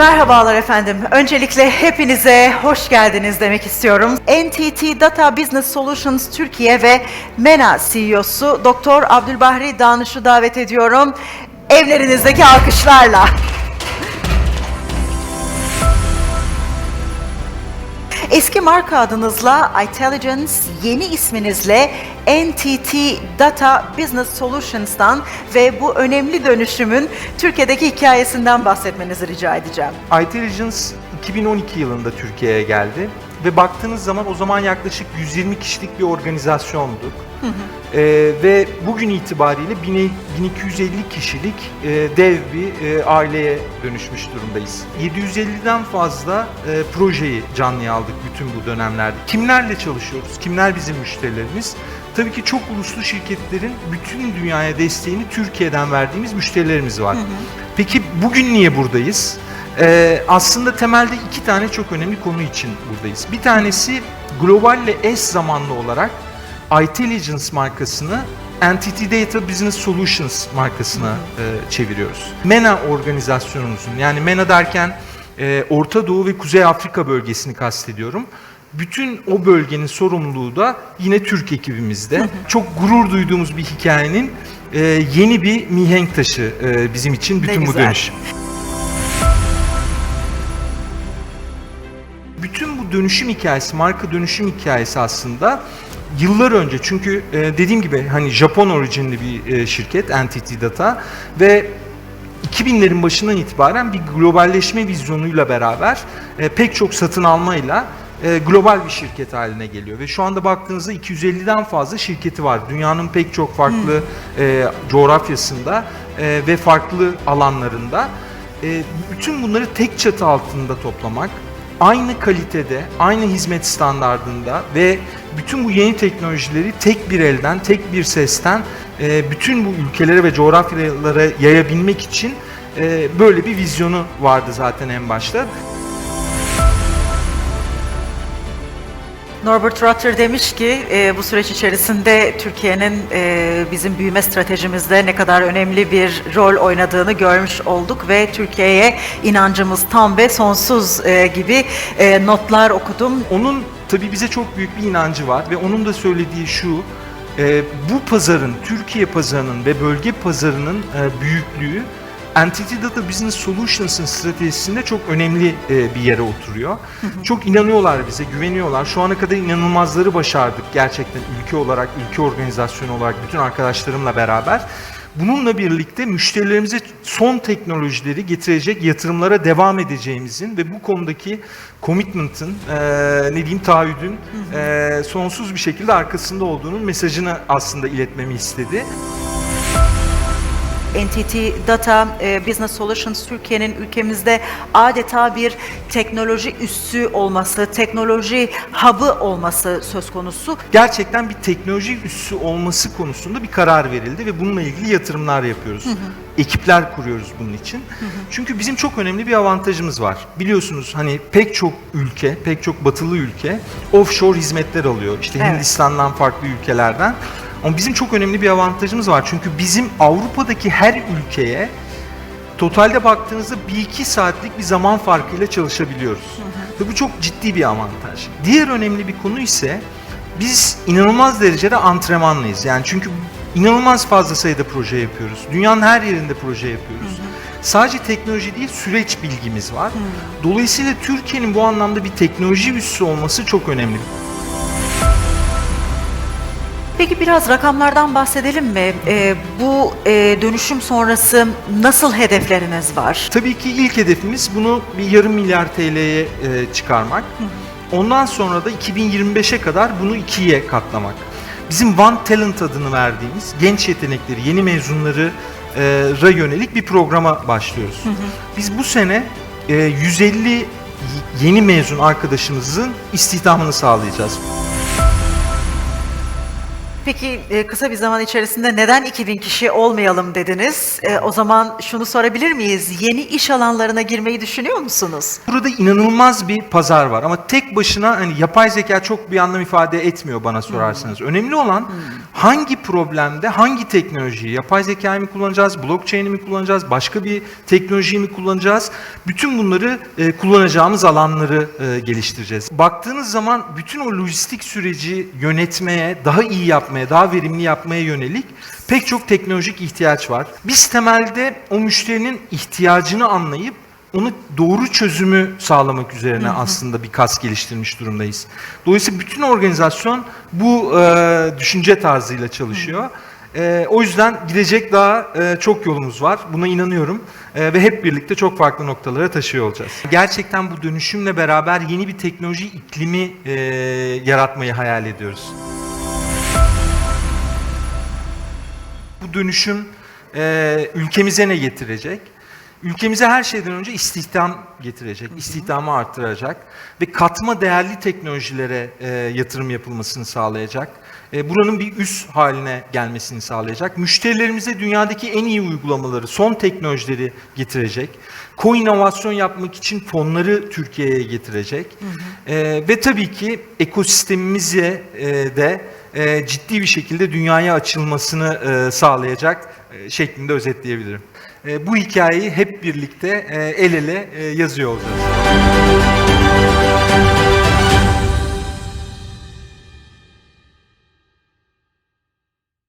Merhabalar efendim. Öncelikle hepinize hoş geldiniz demek istiyorum. NTT Data Business Solutions Türkiye ve MENA CEO'su Doktor Abdülbahri Danış'ı davet ediyorum. Evlerinizdeki alkışlarla. Eski marka adınızla Intelligence, yeni isminizle NTT Data Business Solutions'tan ve bu önemli dönüşümün Türkiye'deki hikayesinden bahsetmenizi rica edeceğim. Intelligence 2012 yılında Türkiye'ye geldi ve baktığınız zaman o zaman yaklaşık 120 kişilik bir organizasyonduk. Ee, ve bugün itibariyle 1000 1250 kişilik e, dev bir e, aileye dönüşmüş durumdayız. 750'den fazla e, projeyi canlıya aldık bütün bu dönemlerde. Kimlerle çalışıyoruz? Kimler bizim müşterilerimiz? Tabii ki çok uluslu şirketlerin bütün dünyaya desteğini Türkiye'den verdiğimiz müşterilerimiz var. Peki bugün niye buradayız? Ee, aslında temelde iki tane çok önemli konu için buradayız. Bir tanesi globalle eş zamanlı olarak Intelligence markasını Entity Data Business Solutions markasına e, çeviriyoruz. MENA organizasyonumuzun yani MENA derken e, Orta Doğu ve Kuzey Afrika bölgesini kastediyorum. Bütün o bölgenin sorumluluğu da yine Türk ekibimizde. Çok gurur duyduğumuz bir hikayenin e, yeni bir mihenk taşı e, bizim için bütün bu güzel. dönüşüm. Bu dönüşüm hikayesi, marka dönüşüm hikayesi aslında yıllar önce çünkü e, dediğim gibi hani Japon orijinli bir e, şirket Entity Data ve 2000'lerin başından itibaren bir globalleşme vizyonuyla beraber e, pek çok satın almayla global bir şirket haline geliyor ve şu anda baktığınızda 250'den fazla şirketi var. Dünyanın pek çok farklı e, coğrafyasında e, ve farklı alanlarında. E, bütün bunları tek çatı altında toplamak, aynı kalitede, aynı hizmet standardında ve bütün bu yeni teknolojileri tek bir elden, tek bir sesten e, bütün bu ülkelere ve coğrafyalara yayabilmek için e, böyle bir vizyonu vardı zaten en başta. Norbert Rutter demiş ki e, bu süreç içerisinde Türkiye'nin e, bizim büyüme stratejimizde ne kadar önemli bir rol oynadığını görmüş olduk ve Türkiye'ye inancımız tam ve sonsuz e, gibi e, notlar okudum. Onun tabii bize çok büyük bir inancı var ve onun da söylediği şu, e, bu pazarın, Türkiye pazarının ve bölge pazarının e, büyüklüğü Entity Data Business Solutions'ın stratejisinde çok önemli e, bir yere oturuyor. Çok inanıyorlar bize, güveniyorlar. Şu ana kadar inanılmazları başardık gerçekten ülke olarak, ülke organizasyonu olarak bütün arkadaşlarımla beraber. Bununla birlikte müşterilerimize son teknolojileri getirecek yatırımlara devam edeceğimizin ve bu konudaki commitment'ın, eee, ne diyeyim taahhüdün eee, sonsuz bir şekilde arkasında olduğunun mesajını aslında iletmemi istedi. NTT Data e, Business Solutions Türkiye'nin ülkemizde adeta bir teknoloji üssü olması, teknoloji hub'ı olması söz konusu. Gerçekten bir teknoloji üssü olması konusunda bir karar verildi ve bununla ilgili yatırımlar yapıyoruz. Ekipler kuruyoruz bunun için. Çünkü bizim çok önemli bir avantajımız var. Biliyorsunuz hani pek çok ülke, pek çok batılı ülke offshore hizmetler alıyor. İşte Evet. Hindistan'dan farklı ülkelerden. Ama bizim çok önemli bir avantajımız var. Çünkü bizim Avrupa'daki her ülkeye totalde baktığınızda 1-2 saatlik bir zaman farkıyla çalışabiliyoruz. Ve bu çok ciddi bir avantaj. Diğer önemli bir konu ise biz inanılmaz derecede antrenmanlıyız. Yani çünkü inanılmaz fazla sayıda proje yapıyoruz. Dünyanın her yerinde proje yapıyoruz. Sadece teknoloji değil süreç bilgimiz var. Dolayısıyla Türkiye'nin bu anlamda bir teknoloji üssü olması çok önemli. Peki biraz rakamlardan bahsedelim mi? E, bu e, dönüşüm sonrası nasıl hedefleriniz var? Tabii ki ilk hedefimiz bunu bir yarım milyar TL'ye e, çıkarmak. Ondan sonra da 2025'e kadar bunu ikiye katlamak. Bizim One Talent adını verdiğimiz genç yetenekleri, yeni mezunları e, ra yönelik bir programa başlıyoruz. Biz bu sene e, 150 y- yeni mezun arkadaşımızın istihdamını sağlayacağız. Peki e, kısa bir zaman içerisinde neden 2000 kişi olmayalım dediniz? E, o zaman şunu sorabilir miyiz? Yeni iş alanlarına girmeyi düşünüyor musunuz? Burada inanılmaz bir pazar var ama tek başına hani yapay zeka çok bir anlam ifade etmiyor bana sorarsanız. Önemli olan hangi problemde hangi teknolojiyi, yapay zekayı mı kullanacağız, blockchain'i mi kullanacağız, başka bir teknolojiyi mi kullanacağız? Bütün bunları e, kullanacağımız alanları e, geliştireceğiz. Baktığınız zaman bütün o lojistik süreci yönetmeye, daha iyi yapmaya, daha verimli yapmaya yönelik pek çok teknolojik ihtiyaç var. Biz temelde o müşterinin ihtiyacını anlayıp onu doğru çözümü sağlamak üzerine aslında bir kas geliştirmiş durumdayız. Dolayısıyla bütün organizasyon bu e, düşünce tarzıyla çalışıyor. E, o yüzden gidecek daha e, çok yolumuz var. Buna inanıyorum. E, ve hep birlikte çok farklı noktalara taşıyor olacağız. Gerçekten bu dönüşümle beraber yeni bir teknoloji iklimi e, yaratmayı hayal ediyoruz. Bu dönüşüm e, ülkemize ne getirecek? Ülkemize her şeyden önce istihdam getirecek, istihdamı arttıracak ve katma değerli teknolojilere e, yatırım yapılmasını sağlayacak. E, buranın bir üs haline gelmesini sağlayacak. Müşterilerimize dünyadaki en iyi uygulamaları, son teknolojileri getirecek. Ko-inovasyon yapmak için fonları Türkiye'ye getirecek. E, ve tabii ki ekosistemimize e, de e, ciddi bir şekilde dünyaya açılmasını e, sağlayacak e, şeklinde özetleyebilirim. E, bu hikayeyi hep birlikte e, el ele e, yazıyor olacağız.